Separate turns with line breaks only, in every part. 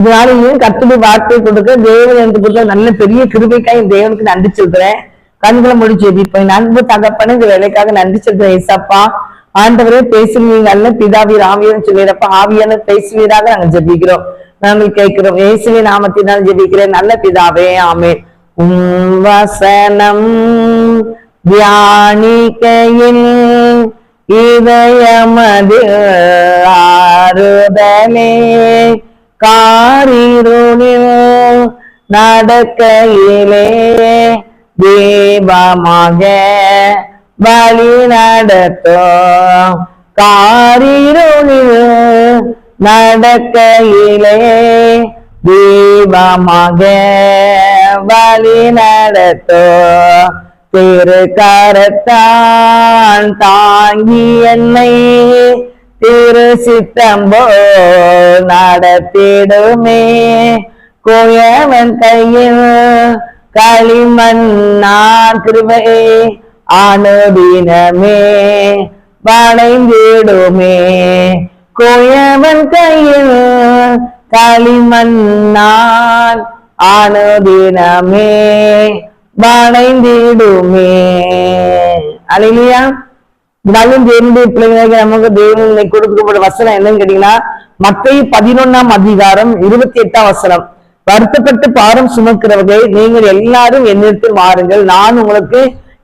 இதனாலையும் கத்துடி வார்த்தை கொடுக்க தேவன் எனக்கு கொடுத்த நல்ல பெரிய கிருபைக்காய் என் தேவனுக்கு நன்றி சொல்கிறேன் கண்களை முடிச்சு ஜெபிப்பேன் அன்பு தகப்பன இந்த வேலைக்காக நன்றி சொல்கிறேன் ஏசப்பா. ஆண்டவரே பேசுவீங்கல்ல பிதாவி பிதாவீர் ஆவியன்னு சொல்லிடப்ப ஆவியான பேசுவீராக நாங்கள் ஜெபிக்கிறோம். நாங்கள் கேட்கிறோம் இயேசுவின் நாமத்தினால் ஜெபிக்கிறேன் நல்ல பிதாவே ஆமே உம் வசனம் தியானிக்கையில் இதயமது ஆறுதலே காரிருளில் நடக்கையிலே தீபமாக வழி நடத்தோ. காரிருளில் நடக்கையிலே தீபமாக வழி நடத்தோ. திரு கரத்தான் தாங்கி என்னை திரு சித்தம்போ நடத்திடுமே குயவன் கையில் களிமண் நான் கிருபை அனுதினமே வளைந்திடுமே குயவன் கையில் களிமண் நான் அனுதினமே வளைந்திடுமே அழிலியா இருந்தாலும் தேவனுடைய பிள்ளைங்களுக்கு நமக்கு தேவனை கொடுக்கப்பட்ட வசனம் என்னன்னு கேட்டீங்கன்னா மக்கள் பதினொன்னாம் அதிகாரம் இருபத்தி எட்டாம் வசனம். வருத்தப்பட்டு பாரம் சுமக்கிறவர்களே நீங்கள் எல்லாரும் என்னிடத்தில் மாறுங்கள் நான் உங்களுக்கு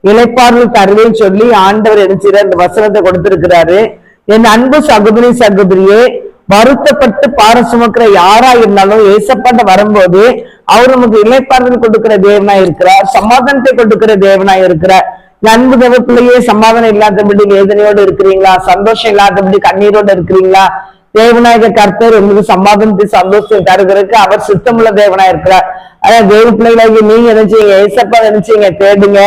இழைப்பார்கள் தருவேன்னு சொல்லி ஆண்டவர் என்ன அந்த வசனத்தை கொடுத்திருக்கிறாரு. என் அன்பு சகோதரி சகோதரியே வருத்தப்பட்டு பாரம் சுமக்கிற யாரா இருந்தாலும் ஏசப்பாட்ட வரும்போது அவர் நமக்கு இழைப்பார்கள் கொடுக்கிற தேவனா இருக்கிறார் சமாதானத்தை கொடுக்கிற தேவனா இருக்கிறார். நன்கு தேவ சமாதானம் இல்லாதபடி வேதனையோடு இருக்கிறீங்களா? சந்தோஷம் இல்லாதபடி கண்ணீரோடு இருக்கிறீங்களா? தேவநாயக கர்த்தர் உங்களுக்கு சமாதானத்தை சந்தோஷம் தருகிறதுக்கு அவர் சுத்தமுள்ள தேவனா இருக்கிறார். அதான் தேவ பிள்ளைகளாகி நீங்க நினைச்சீங்க ஏசப்பா நினைச்சீங்க தேடுங்க.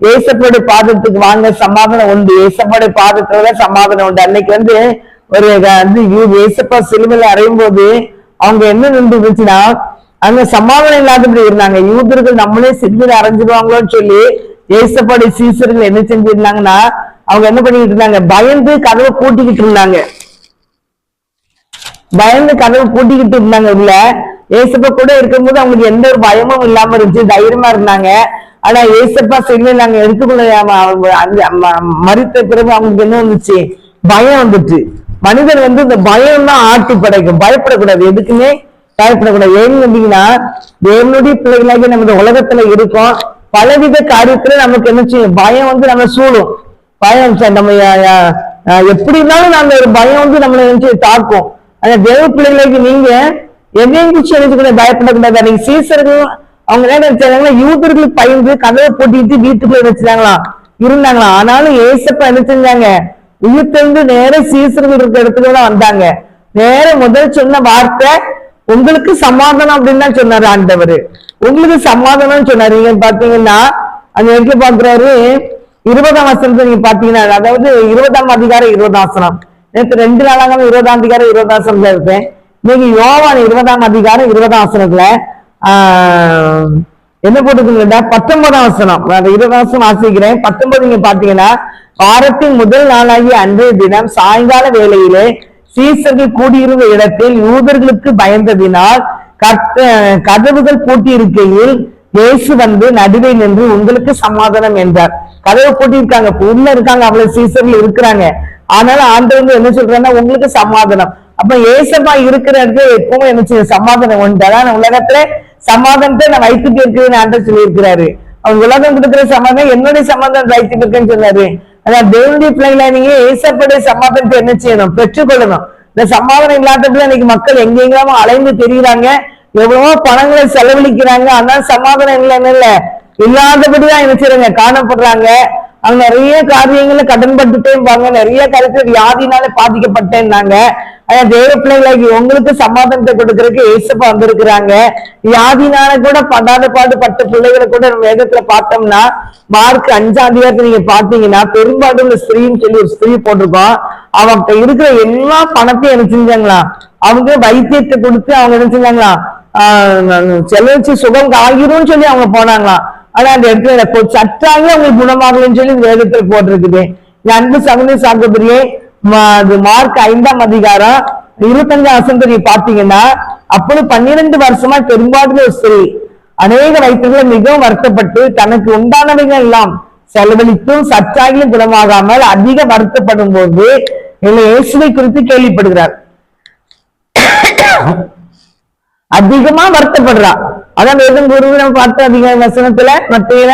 ஏசப்போட பாதத்துக்கு வாங்க சமாதானம் உண்டு. ஏசப்போட பாதத்துல சமாதானம் உண்டு. அன்னைக்கு வந்து ஒரு வந்து யூ- ஏசப்பா சிலுவையில அறையும் போது அவங்க என்ன நின்று இருந்துச்சுன்னா அங்க சமாதானம் இல்லாதபடி இருந்தாங்க. யூதர்கள் நம்மளே சிலுவையில அரைஞ்சிருவாங்களோன்னு சொல்லி ஏசப்பாடி சீசர்கள் என்ன செஞ்சிருந்தாங்கன்னா அவங்க என்ன பண்ணிட்டு இருந்தாங்க? பயந்து கதவை பூட்டிக்கிட்டு இருந்தாங்க. பயந்து கதவு பூட்டிக்கிட்டு இருந்தாங்க உள்ள. ஏசப்பா கூட இருக்கும்போது அவங்களுக்கு எந்த ஒரு பயமும் இல்லாம இருந்துச்சு தைரியமா இருந்தாங்க. ஆனா ஏசப்பா சொல்லி நாங்க எடுத்துக்கொள்ள மறுத்த அவங்க அந்த ம- பிறகு அவங்களுக்கு என்ன வந்துச்சு? பயம் வந்துட்டு மனிதன் வந்து இந்த பயம் தான் ஆட்டி படைக்கும். பயப்படக்கூடாது. எதுக்குமே பயப்படக்கூடாது. ஏன்னு வந்தீங்கன்னா தேவனுடைய பிள்ளைகளாகி நம்ம இந்த உலகத்துல இருக்கோம். பலவித காரியத்துல நமக்கு என்ன செய்யும்? பயம் வந்து நம்ம சூழும். பயம் சார் நம்ம எப்படி இருந்தாலும் நம்ம ஒரு பயம் வந்து நம்மளை நினைச்சு தாக்கும். அந்த தேவ பிள்ளைகளுக்கு நீங்க எதையும் குறிச்சு நினைச்சுக்கூட பயப்படக்கூடாது. நீங்க சீசர்கள் அவங்க என்ன நினைச்சாங்கன்னா யூதர்களுக்கு பயந்து கதவை போட்டிட்டு வீட்டுக்குள்ள வச்சிருந்தாங்களா இருந்தாங்களா ஆனாலும் ஏசப்ப என்ன செஞ்சாங்க? உயிர்த்தெழுந்து நேர சீசர்கள் இருக்கிற இடத்துக்கு தான் வந்தாங்க. நேர முதல் சொன்ன வார்த்தை உங்களுக்கு சமாதானம் அப்படின்னு தான் சொன்னாரு ஆண்டவர். உங்களுக்கு சமாதானம் சொன்னாரு. நீங்க பாத்தீங்கன்னா அந்த இடத்துல பாக்குறாரு இருபதாம் வசனத்தை நீங்க பாத்தீங்கன்னா அதாவது இருபதாம் அதிகாரம் இருபதாசனம் நேற்று ரெண்டு நாளாக இருபதாம் அதிகாரம் இருபதாம் வசனத்துல இருப்பேன் நீங்க யோவான் இருபதாம் அதிகாரம் இருபதாம் வசனத்துல ஆஹ் என்ன போட்டுக்கீங்கடா பத்தொன்பதாம் வசனம். இருபதாம் வசனம் வாசிக்கிறேன். பத்தொன்பது நீங்க பாத்தீங்கன்னா வாரத்தின் முதல் நாளாகிய அன்றைய தினம் சாயங்கால வேளையிலே சீசர்கள் கூடியிருந்த இடத்தில் யூதர்களுக்கு பயந்ததினால் கத்த கதவுகள் கூட்டியிருக்கையில் இயேசு வந்து நடுவே நின்று உங்களுக்கு சமாதானம் என்றார். கதவை கூட்டியிருக்காங்க இப்ப உள்ள இருக்காங்க. அவ்வளவு சீசர்கள் இருக்கிறாங்க. ஆனாலும் ஆண்டவர் வந்து என்ன சொல்றாங்கன்னா உங்களுக்கு சமாதானம். அப்ப ஏசமா இருக்கிற இடத்துல எப்பவுமே என்ன செய்ய சமாதானம் உண்டு. அதான் உலகத்துல சமாதானத்தை நான் வைத்துட்டு இருக்கிறேன்னு சொல்லி சொல்லியிருக்கிறாரு. அவங்க உலகம் கொடுக்கிற சமாதானம் என்னுடைய சமாதானம் வைத்துட்டு இருக்கேன்னு சொன்னாரு. அதான் தேவனுடைய பிள்ளைகளை நீங்க ஏசப்படைய சமாதானத்தை என்ன செய்யணும்? பெற்றுக்கொள்ளணும். இந்த சமாதானம் இல்லாதபடி இன்னைக்கு மக்கள் எங்கெங்கெல்லாமோ அலைந்து தெரிகிறாங்க எவ்வளவோ பணங்களை செலவழிக்கிறாங்க. ஆனால் சமாதானம் இல்லைன்னு இல்ல. இல்லாதபடிதான் என்ன செய்றாங்க? காணப்படுறாங்க. அவங்க நிறைய காரியங்களை கடன்பட்டுட்டே இருப்பாங்க நிறைய கருத்து வியாதினால பாதிக்கப்பட்டேன்னாங்க ஆனா தேவ பிள்ளைகளாகி உங்களுக்கு சமாதானத்தை கொடுக்கறதுக்கு ஏசப்பா வந்திருக்கிறாங்க. வியாதினால கூட படாத பாடு பட்ட பிள்ளைகளை கூட நம்ம வேதத்துல பார்த்தோம்னா மார்க் அஞ்சாம் அதிகாரத்தை நீங்க பாத்தீங்கன்னா பெரும்பாலும் ஸ்திரீன்னு சொல்லி ஒரு ஸ்திரீ போட்டிருக்கோம். அவங்ககிட்ட இருக்கிற எல்லா பணத்தையும் என்ன செஞ்சாங்களா? அவங்க வைத்தியத்தை கொடுத்து அவங்க என்ன செஞ்சாங்களா? ஆஹ் சுகம் ஆகிரும்னு சொல்லி அவங்க போனாங்களாம் ஆனா அந்த இடத்துல கொ- சற்றாக அவங்களுக்கு குணமாகலன்னு சொல்லி இந்த போட்டிருக்குது. இந்த அன்பு சகுந்த சகோதரியே அது மார்க் ஐந்தாம் அதிகாரம் இருபத்தஞ்சு வசனத்தை பாத்தீங்கன்னா அப்பொழுது பன்னிரண்டு வருஷமா பெரும்பாலும் ஒரு ஸ்திரீ அநேக வயிற்றுகளை மிகவும் வருத்தப்பட்டு தனக்கு உண்டானவைகள் எல்லாம் செலவழித்தும் சற்றாகிலும் குணமாகாமல் அதிக வருத்தப்படும் போது இயேசுவை குறித்து கேள்விப்படுகிறார். அதிகமா வருத்தப்படுறா. அதான் வேதம் குருவி நம்ம பார்த்த அதிக வசனத்துல மத்தியில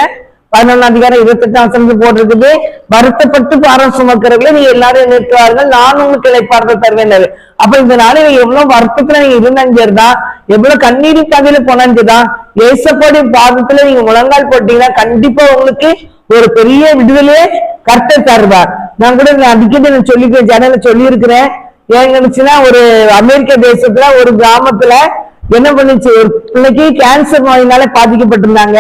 பதினொன்னு அதிகாரம் இருபத்தி எட்டாம் போட்டிருக்குது. வருத்தப்பட்டு பாரம் சுமக்கிறவர்களே நீ எல்லாரும் நிற்கிறார்கள் நான் உங்களுக்கு இழைப்பார்த்த தருவேன். அப்ப இந்த நாளில் எவ்வளவு வருத்தத்துல நீங்க இருந்தாஞ்சிருதான் எவ்வளவு கண்ணீரி கதையில புனஞ்சுதான் ஏசப்படி பாதத்துல நீங்க முழங்கால் போட்டீங்கன்னா கண்டிப்பா உங்களுக்கு ஒரு பெரிய விடுதலையே கர்த்தர் தருவார். நான் கூட அடிக்கடி நான் சொல்லி ஜனல சொல்லி இருக்கிறேன் ஏன் நினைச்சுன்னா ஒரு அமெரிக்க தேசத்துல ஒரு கிராமத்துல என்ன பண்ணுச்சு? ஒரு பிள்ளைக்கு கேன்சர் நோயினால பாதிக்கப்பட்டிருந்தாங்க.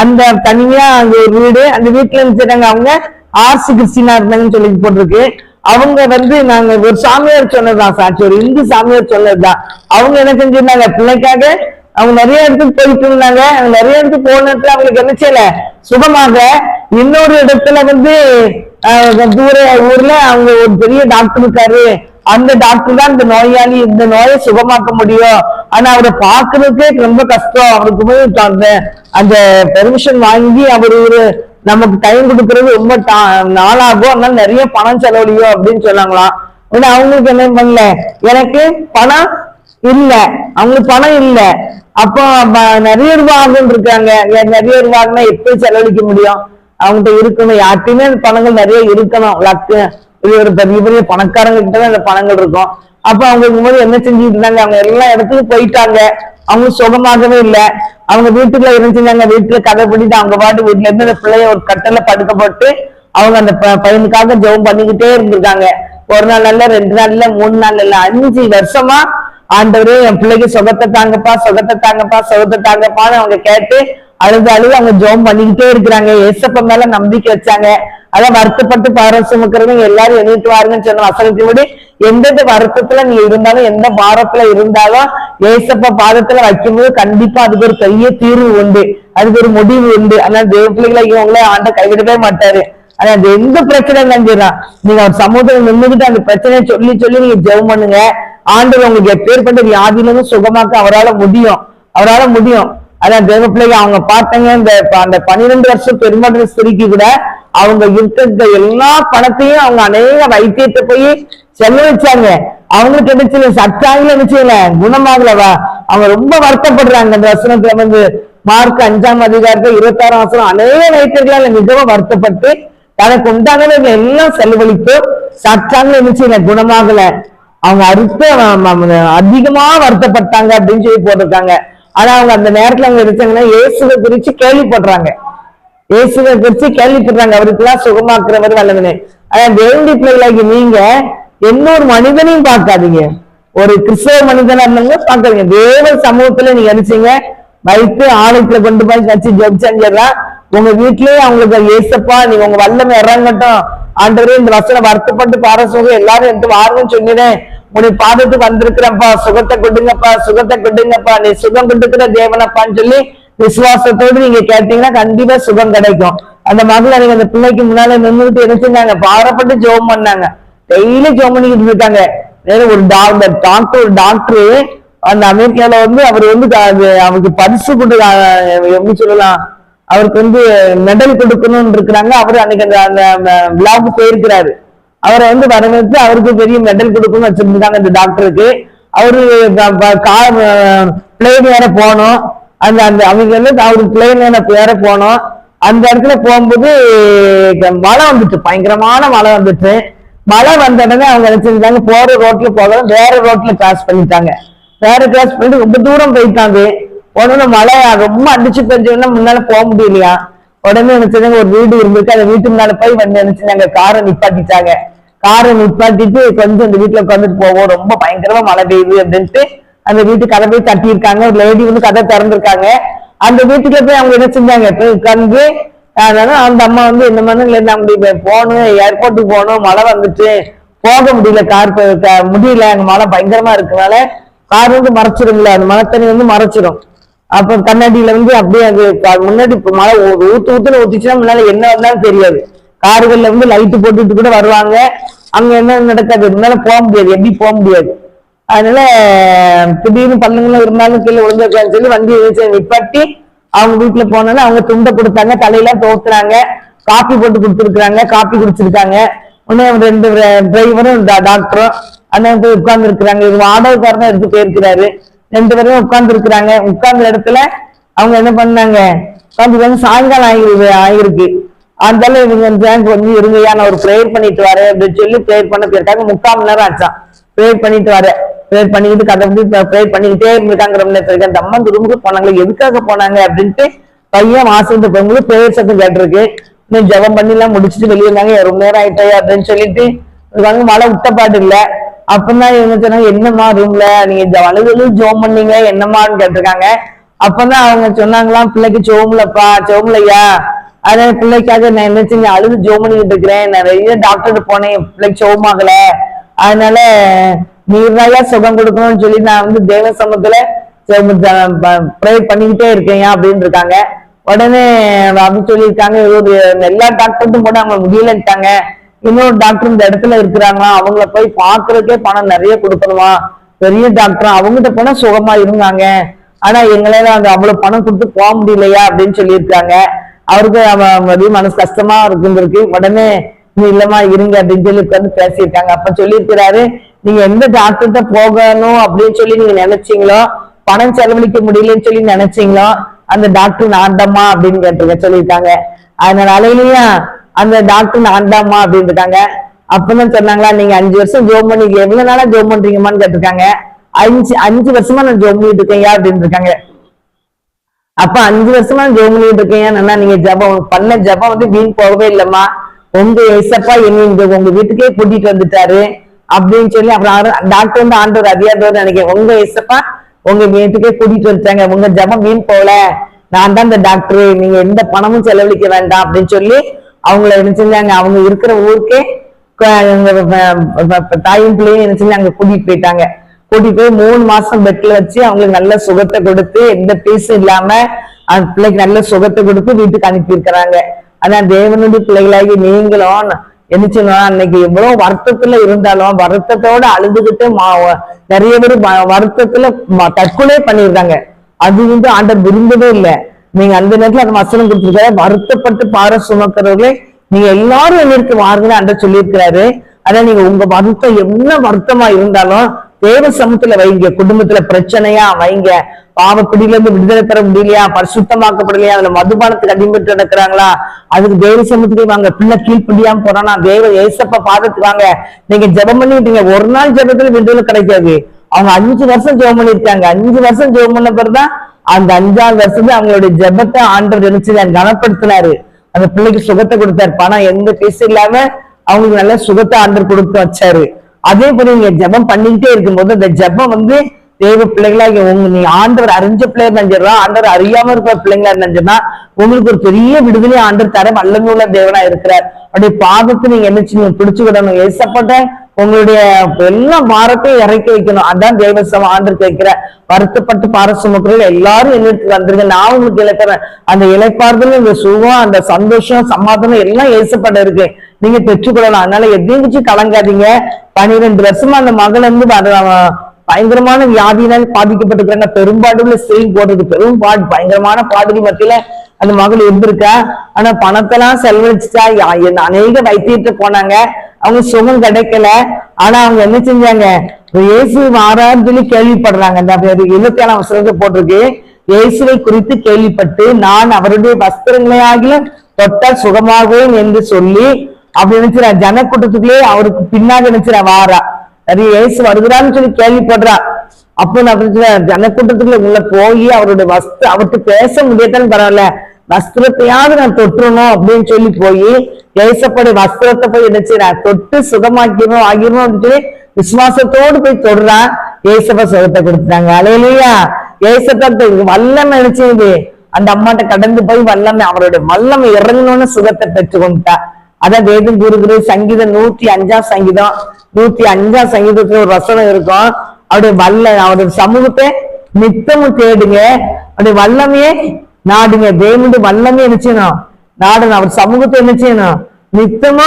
அந்த தனியா அங்க ஒரு வீடு அந்த வீட்டுல இருந்துட்டாங்க அவங்க. ஆர்சி கிறிஸ்டினா இருந்தாங்கன்னு சொல்லி போட்டிருக்கு. அவங்க வந்து நாங்க ஒரு சாமியார் சொன்னதுதான் சாட்சி. ஒரு இந்து சாமியார் சொன்னதுதான். அவங்க என்ன செஞ்சிருந்தாங்க? பிள்ளைக்காக அவங்க நிறைய இடத்துக்கு போயிட்டு இருந்தாங்க. அவங்க நிறைய இடத்துக்கு போன இடத்துல அவங்களுக்கு என்ன செய்யல? சுகமாக. இன்னொரு இடத்துல வந்து தூர ஊர்ல அவங்க ஒரு பெரிய டாக்டர் இருக்காரு. அந்த டாக்டர் தான் இந்த நோயாளி இந்த நோயை சுகமாக்க முடியும். ஆனா அவரை பாக்குறதுக்கே ரொம்ப கஷ்டம். அவருக்கு போய் அந்த அந்த பெர்மிஷன் வாங்கி அவர் ஒரு நமக்கு டைம் கொடுக்கறது ரொம்ப நாளாகும். அதனால நிறைய பணம் செலவழியும் அப்படின்னு சொன்னாங்களாம். ஆனா அவங்களுக்கு என்ன பண்ணல? எனக்கு பணம் இல்ல. அவங்களுக்கு பணம் இல்ல. அப்போ நிறைய ரூபாய் இருக்காங்க. நிறைய ரூபாய்னா எப்படி செலவழிக்க முடியும்? அவங்ககிட்ட இருக்கணும். யார்ட்டையுமே அந்த பணங்கள் நிறைய இருக்கணும். லக்கு இது ஒரு பெரிய பெரிய பணக்காரங்க கிட்ட தான் அந்த பணங்கள் இருக்கும். அப்ப அவங்க இருக்கும்போது என்ன செஞ்சுட்டு இருந்தாங்க அவங்க எல்லா இடத்துக்கும் போயிட்டாங்க. அவங்க சுகமாகவே இல்லை. அவங்க வீட்டுக்குள்ள இருந்துச்சுங்க வீட்டுல கதை பண்ணிட்டு அவங்க பாட்டு வீட்டுல இருந்து அந்த பிள்ளைய ஒரு கட்டல படுக்க போட்டு அவங்க அந்த ப- பையனுக்காக ஜெபம் பண்ணிக்கிட்டே இருந்திருக்காங்க. ஒரு நாள் இல்ல ரெண்டு நாள் இல்ல மூணு நாள் இல்ல அஞ்சு வருஷமா ஆண்டவரே என் பிள்ளைக்கு சுகத்தை தாங்கப்பா சுகத்தை தாங்கப்பா சுகத்தை தாங்கப்பான்னு அவங்க கேட்டு அழுது அழுது அவங்க ஜெபம் பண்ணிக்கிட்டே இருக்கிறாங்க. ஏசப்ப மேல நம்பிக்கை வச்சாங்க. அதான் வருத்தப்பட்டு பாரம் சுமக்கிறவங்க எல்லாரும் எண்ணிட்டு வாருங்கன்னு சொன்ன வசனத்தின்படி எந்தெந்த வருத்தத்துல நீ இருந்தாலும் எந்த பாரத்துல இருந்தாலும் ஏசப்ப பாதத்துல வைக்கும்போது கண்டிப்பா அதுக்கு ஒரு பெரிய தீர்வு உண்டு. அதுக்கு ஒரு முடிவு உண்டு. ஆனா தேவ பிள்ளைகளை இவங்களே ஆண்ட கைவிடவே மாட்டாரு. ஆனா அது எந்த பிரச்சனை நினைஞ்சிடறான் நீங்க ஒரு சமூகத்துல நின்றுகிட்டு அந்த பிரச்சனையை சொல்லி சொல்லி நீங்க ஜெபம் பண்ணுங்க. ஆண்டவர் உங்களுக்கு எப்பேற்பட்ட வியாதியிலும் சுகமாக்க அவரால் முடியும். அவரால் முடியும். அதான் தேவ பிள்ளைங்க அவங்க பார்த்தாங்க இந்த ப- அந்த பன்னிரெண்டு வருஷம் பெருமாள் சுருக்கி கூட அவங்க இருக்கிற எல்லா பணத்தையும் அவங்க அநேக வைத்தியத்தை போய் செலவழிச்சாங்க அவங்களுக்கு என்ன செய்யல சட்டாங்கள என்ன செய்யல குணமாகலவா? அவங்க ரொம்ப வருத்தப்படுறாங்க. அந்த வசனத்துல வந்து மார்க் அஞ்சாம் அதிகாரத்துல இருபத்தாறாம் வசனம் அநேக வைத்தியர்களால மிகவும் வருத்தப்பட்டு தனக்கு உண்டானதை எல்லாம் செலவழித்து சட்டாங்கள என்ன செய்யல? குணமாகல. அவங்க அறுத்த அதிகமா வருத்தப்பட்டாங்க அப்படின்னு சொல்லி போட்டிருக்காங்க. ஆனா அவங்க அந்த நேரத்துல அவங்க இருந்தாங்கன்னா இயேசுவை குறிச்சு கேள்விப்படுறாங்க. இயேசுவை குறிச்சு கேள்விப்படுறாங்க. அவருக்குலாம் சுகமாக்குறவர் வல்லவனே. ஆனா தேவனுடைய பிள்ளைகளாகி நீங்க எந்த ஒரு மனிதனையும் பார்க்காதீங்க. ஒரு கிறிஸ்தவ மனிதனா இருந்தவங்க பார்க்காதீங்க. தேவ சமூகத்துல நீங்க நினைச்சீங்க வைத்து ஆலயத்துல கொண்டு போய் கட்சி ஜெபிச்சாங்கலாம் உங்க வீட்லயே அவங்களுக்கு ஏசப்பா நீங்க உங்க வல்லமை இறங்கட்டும். ஆண்டவரே இந்த வசனம் வருத்தப்பட்டு பாரசுகம் எல்லாரும் எடுத்து வாருங்கன்னு சொன்னேன். உன்னை பாதத்துக்கு வந்திருக்கிறப்பா சுகத்தை கொடுங்கப்பா சுகத்தை கொடுங்கப்பா. நீ சுகம் கொடுக்கிற தேவனப்பான்னு சொல்லி விசுவாசத்தோடு நீங்க கேட்டீங்கன்னா கண்டிப்பா சுகம் கிடைக்கும். அந்த மகளை நீங்க அந்த பிள்ளைக்கு முன்னால நின்றுட்டு என்ன செஞ்சாங்க பாரப்பட்டு ஜோம் பண்ணாங்க. டெய்லி ஜோம் பண்ணிக்கிட்டு இருக்காங்க. ஒரு டாக்டர் டாக்டர் ஒரு டாக்டர் அந்த அமெரிக்கால வந்து அவர் வந்து அது அவருக்கு பரிசு கொடு எப்படி சொல்லலாம்? அவருக்கு வந்து மெடல் கொடுக்கணும்னு இருக்கிறாங்க. அவர் அன்னைக்கு அந்த அந்த விழாவுக்கு போயிருக்கிறாரு. அவரை வந்து வரவேற்று அவருக்கு பெரிய மெடல் கொடுக்கணும்னு வச்சிருந்தாங்க இந்த டாக்டருக்கு அவரு கார் பிளேன் வேற போனோம். அந்த அந்த அவங்க வந்து அவருக்கு பிளேன் வேற போனோம். அந்த இடத்துல போகும்போது மழை வந்துட்டு பயங்கரமான மழை வந்துட்டு. மழை வந்த உடனே அவங்க நினைச்சிருந்தாங்க போற ரோட்ல போக வேற ரோட்ல கிராஸ் பண்ணிட்டாங்க. வேற கிராஸ் பண்ணிட்டு ரொம்ப தூரம் போயிட்டாங்க. உடனே மழை ரொம்ப அடிச்சு பெஞ்சோன்னா முன்னால போக முடியலையா? உடனே நினைச்சாங்க ஒரு வீடு இருந்திருக்கு. அந்த வீட்டு முன்னால போய் வந்து நினைச்சிருந்தாங்க காரை நிப்பாட்டிட்டாங்க. காரை நிப்பாட்டிட்டு கொஞ்சம் அந்த வீட்டுல உட்காந்துட்டு போவோம் ரொம்ப பயங்கரமா மழை பெய்யுது அப்படின்ட்டு அந்த வீட்டு கதை போய் தட்டியிருக்காங்க. ஒரு லேடி வந்து கதை திறந்திருக்காங்க. அந்த வீட்டுக்குள்ள போய் அவங்க என்ன செஞ்சாங்க? போய் உட்காந்து அதனால அந்த அம்மா வந்து இந்த மாதிரி இல்லை நம்ம போகணும் ஏர்போர்ட்டுக்கு போகணும் மழை வந்துட்டு போக முடியல. கார் முடியல. அங்க மழை பயங்கரமா இருக்கனால கார் வந்து மறைச்சிடும்ல அந்த மழை தண்ணி வந்து மறைச்சிடும் அப்ப கண்ணாடியில வந்து அப்படியே அது க- முன்னாடி மழை ஊத்து ஊத்துல ஊத்திச்சுன்னா முன்னால என்ன வந்தாலும் தெரியாது. கார்கள்ல வந்து லைட்டு போட்டுட்டு கூட வருவாங்க. அங்க என்ன நடக்காது. இருந்தாலும் போக முடியாது. எப்படி போக முடியாது? அதனால திடீர்னு பள்ளங்களும் இருந்தாலும் கீழே விழுந்திருக்கான்னு சொல்லி வண்டி நிப்பாட்டி அவங்க வீட்டுல போனாலும் அவங்க துண்டை கொடுத்தாங்க. தலையெல்லாம் தோத்துறாங்க காப்பி போட்டு கொடுத்துருக்குறாங்க. காப்பி குடிச்சிருக்காங்க. உடனே ரெண்டு டிரைவரும் டாக்டரும் அண்ணன் போய் உட்கார்ந்து இருக்கிறாங்க இது வாடகைக்காரன் எடுத்து போயிருக்கிறாரு. ரெண்டு பேரும் உட்கார்ந்து இருக்கிறாங்க உட்கார்ந்த இடத்துல அவங்க என்ன பண்ணாங்க? சாயங்காலம் ஆகிருக்கு ஆகிருக்கு அதனால இவங்க வந்து இருங்கய்யா நான் ஒரு ப்ரேயர் பண்ணிட்டு வரேன் அப்படின்னு சொல்லி ப்ரேயர் பண்ண போயிருக்காங்க. முக்கால் மணி நேரம் ஆச்சான் ப்ரேயர் பண்ணிட்டு வரேன். ப்ரேயர் பண்ணிக்கிட்டு கதை வந்து ப்ரேயர் பண்ணிக்கிட்டே இருந்திருக்காங்க ரொம்ப நேரத்துல இருக்கு. அந்த அம்மா அந்த ரூமுக்கு போனாங்களே எதுக்காக போனாங்க அப்படின்ட்டு பையன் வாசலுக்கு போகும்போது ப்ரேயர் சத்தம் கேட்டிருக்கு. இன்னும் ஜெபம் பண்ணி எல்லாம் முடிச்சுட்டு வெளியே இருந்தாங்க ரொம்ப நேரம் ஆயிட்டாயா? அப்படின்னு சொல்லிட்டு இருக்காங்க. மழை விட்ட இல்லை இல்ல. அப்பதான் இவங்க சொன்னாங்க? என்னம்மா ரூம்ல நீங்க ஜ- ஜோம் பண்ணீங்க. என்னம்மான்னு கேட்டிருக்காங்க. அப்பதான் அவங்க சொன்னாங்களாம் பிள்ளைக்கு சோம்லப்பா சோம்லையா அதனால பிள்ளைக்காக நான் என்ன செஞ்சு அழுது ஜோம் பண்ணிக்கிட்டு இருக்கிறேன் நிறைய டாக்டர் போனேன். என் பிள்ளைக்கு சோமாகல அதனால நீர்தாயா சுகம் கொடுக்கணும்னு சொல்லி நான் வந்து தேவ சமத்துல ப்ரே பண்ணிக்கிட்டே இருக்கேன். அப்படின்னு இருக்காங்க. உடனே அப்படி சொல்லியிருக்காங்க ஒரு எல்லா டாக்டர்ட்டும் கூட அவங்க முடியலன்ட்டாங்க. இன்னொரு டாக்டர் இந்த இடத்துல இருக்கிறாங்களா? அவங்கள போய் பாக்குறதுக்கே பணம் நிறைய கொடுக்கணுமா? பெரிய டாக்டர் அவங்ககிட்ட போனா சுகமா இருந்தாங்க ஆனா எங்களால அந்த அவ்வளவு பணம் கொடுத்து போக முடியலையா? அப்படின்னு சொல்லியிருக்காங்க. அவருக்கு அவ- மனசு கஷ்டமா இருந்திருக்கு. உடனே நீ இல்லம்மா இருங்க அப்படின்னு சொல்லி உட்காந்து பேசியிருக்காங்க. அப்ப சொல்லியிருக்கிறாரு நீங்க எந்த டாக்டர்கிட்ட போகணும்? அப்படின்னு சொல்லி நீங்க நினைச்சீங்களோ? பணம் செலவழிக்க முடியலன்னு சொல்லி நினைச்சீங்களோ? அந்த டாக்டர் நான்தாம்மா அப்படின்னு கேட்டிருக்க சொல்லியிருக்காங்க. அதனால அலையிலையா அந்த டாக்டர் நான்தாம்மா அப்படின்னு இருக்காங்க அப்பதான் சொன்னாங்களா நீங்க அஞ்சு வருஷம் ஜோம் பண்ணி எவ்வளவு நாளா ஜோம் பண்றீங்கம்மான்னு கேட்டிருக்காங்க. அஞ்சு அஞ்சு வருஷமா நான் ஜோம் பண்ணிட்டு இருக்கேன் அப்படின்னு இருக்காங்க அப்ப அஞ்சு வருஷமா ஜெபம் பண்ணிட்டு இருக்கேன். நல்லா நீங்க ஜெபம் பண்ண ஜெபம் வந்து வீண் போகவே இல்லம்மா. உங்க இசப்பா என்ன இங்க உங்க வீட்டுக்கே கூட்டிட்டு வந்துட்டாரு அப்படின்னு சொல்லி அப்புறம் டாக்டர் வந்து ஆண்டவர் அறியாதவர் நினைக்கிறேன். உங்க இசப்பா உங்க வீட்டுக்கே கூட்டிட்டு வந்துட்டாங்க. உங்க ஜெபம் வீண் போகல. நான் தான் இந்த டாக்டர். நீங்க எந்த பணமும் செலவழிக்க வேண்டாம் அப்படின்னு சொல்லி அவங்கள என்ன செஞ்சாங்க? அவங்க இருக்கிற ஊருக்கே தாயும் பிள்ளையும் என்ன செஞ்சு அங்க கூட்டிட்டு போயிட்டாங்க. கூட்டிட்டு போய் மூணு மாசம் பெட்ல வச்சு அவங்களுக்கு நல்ல சுகத்தை கொடுத்து எந்த பீஸும் இல்லாம அந்த பிள்ளைக்கு நல்ல சுகத்தை கொடுத்து வீட்டுக்கு அனுப்பியிருக்கிறாங்க. ஆனா தேவனுடைய பிள்ளைகளாகி நீங்களும் என்ன செய்யணும் அன்னைக்கு எவ்வளவு வருத்தத்துல இருந்தாலும் வருத்தத்தோட அழுதுகிட்டு மா- நிறைய பேர் வருத்தத்துல ம- தற்கொலை பண்ணியிருக்காங்க. அது வந்து ஆண்டர் விரும்பவே இல்லை. நீங்க அந்த நேரத்துல அந்த வசனம் கொடுத்துருக்காரு. வருத்தப்பட்டு பார சுமக்கிறவர்களே நீங்க எல்லாரும் என்னிடத்து வாருங்கன்னு ஆண்டர் சொல்லியிருக்கிறாரு. அதான் நீங்க உங்க வருத்தம் என்ன வருத்தமா இருந்தாலும் தேவ சமத்துல வைங்க குடும்பத்துல பிரச்சனையா வைங்க. பாவப்பிடியில இருந்து விடுதலை பெற முடியலையா? பரிசுத்தமாக்கப்படலையா? அதுல மதுபானத்துக்கு அடிபட்டு நடக்கிறாங்களா அதுக்கு தேவ சமத்துக்கு வாங்க. பிள்ளை கீழ்ப்படியாம போறானா? தேவ ஏசப்ப பாதத்துக்கு வாங்க. நீங்க ஜெபம் பண்ணிட்டீங்க. ஒரு நாள் ஜபத்துல விடுதலை கிடைக்காது. அவங்க அஞ்சு வருஷம் ஜெபம் பண்ணிருக்காங்க அஞ்சு வருஷம் ஜெபம் பண்ண பிறகுதான் அந்த அஞ்சாவது வருஷத்துல அவங்களுடைய ஜெபத்தை ஆண்டவர் நினைச்சு கனப்படுத்தினாரு. அந்த பிள்ளைக்கு சுகத்தை கொடுத்தாரு. பணம் எந்த பேச இல்லாம அவங்களுக்கு நல்ல சுகத்தை ஆண்டர் கொடுத்து வச்சாரு. அதே போல நீங்க ஜெபம் பண்ணிக்கிட்டே இருக்கும்போது அந்த ஜெபம் வந்து தேவ பிள்ளைகளாக உங்க நீ ஆண்டவர் அறிஞ்ச பிள்ளையர் நினைச்சிடறா ஆண்டவர் அறியாம இருக்கிற பிள்ளைங்களா நினைச்சா உங்களுக்கு ஒரு பெரிய விடுதலை ஆண்டர் தர வல்லமை உள்ள தேவனா இருக்கிறார். அப்படி பாதத்தை நீங்க என்ன செய்யணும் பிடிச்சு விடணும் ஏசப்பட்ட உங்களுடைய எல்லா பாரத்தையும் இறக்கி வைக்கணும். அதான் தேவசம் ஆண்டருக்கு வைக்கிற வருத்தப்பட்டு பார எல்லாரும் என்னிடத்துக்கு வந்துருங்க. நான் உங்களுக்கு இழக்கிறேன் அந்த இழைப்பார்தல் இந்த சுகம் அந்த சந்தோஷம் சமாதானம் எல்லாம் ஏசப்பட இருக்கு. நீங்க பெற்றுக்கொள்ளலாம். அதனால எதையும் வச்சு கலங்காதீங்க. பன்னிரெண்டு வருஷமா அந்த மகள் வந்து பயங்கரமான வியாதியினால் பாதிக்கப்பட்டிருக்காங்க பெரும்பாடுள்ள ஸ்திரீ போடுறது பெரும் பாடு பயங்கரமான பாடுகள் மத்தியில அந்த மகள் இருந்திருக்கா? ஆனா பணத்தெல்லாம் செலவழிச்சுட்டா அநேக வைத்தியத்தை போனாங்க. அவங்க சுகம் கிடைக்கல. ஆனா அவங்க என்ன செஞ்சாங்க? இயேசு மாறான்னு சொல்லி கேள்விப்படுறாங்க. அந்த இருபத்தி அவசரத்தை போட்டிருக்கு. இயேசுவை குறித்து கேள்விப்பட்டு நான் அவருடைய வஸ்திரங்களையாகிலும் தொட்டால் சுகமாகுவேன் என்று சொல்லி அப்படி நினைச்சிடா ஜனக்கூட்டத்துக்குள்ளேயே அவருக்கு பின்னாடி நினைச்சிடா வாரா. நிறைய இயேசு வருகிறான்னு சொல்லி கேள்விப்படுறா. அப்போ நான் ஜனக்கூட்டத்துக்குள்ள உள்ள போய் அவருடைய வஸ்து அவர்கிட்ட பேச முடியாதான்னு பரவாயில்ல. வஸ்திரத்தையாவது நான் தொட்டுறணும் அப்படின்னு சொல்லி போய் ஏசப்படி வஸ்திரத்தை போய் நினைச்சிடா தொட்டு சுகமாக்கிடணும் ஆகிடணும் அப்படின்னு சொல்லி விசுவாசத்தோடு போய் தொடுறான் ஏசப்ப சுகத்தை கொடுத்துட்டாங்க. அலையிலையா. ஏசப்பத்தை வல்லமை நினைச்சது. அந்த அம்மாட்ட கடந்து போய் வல்லமை அவருடைய வல்லமை இறங்கணும்னு சுகத்தை பெற்று கொண்டுட்டா அதான் வேதம் கூறுகிறது சங்கீதம் நூத்தி அஞ்சாம் சங்கீதம். நூத்தி அஞ்சாம் சங்கீதத்துல ஒரு வசனம் இருக்கும். அவருடைய வல்ல அவருடைய சமூகத்தை நித்தமும் தேடுங்க. அவருடைய வல்லமையே நாடுங்க. தேவனுடைய வல்லமே என்ன செய்யணும்? நாடணும். அவர் சமூகத்தை என்ன செய்யணும்? நித்தமா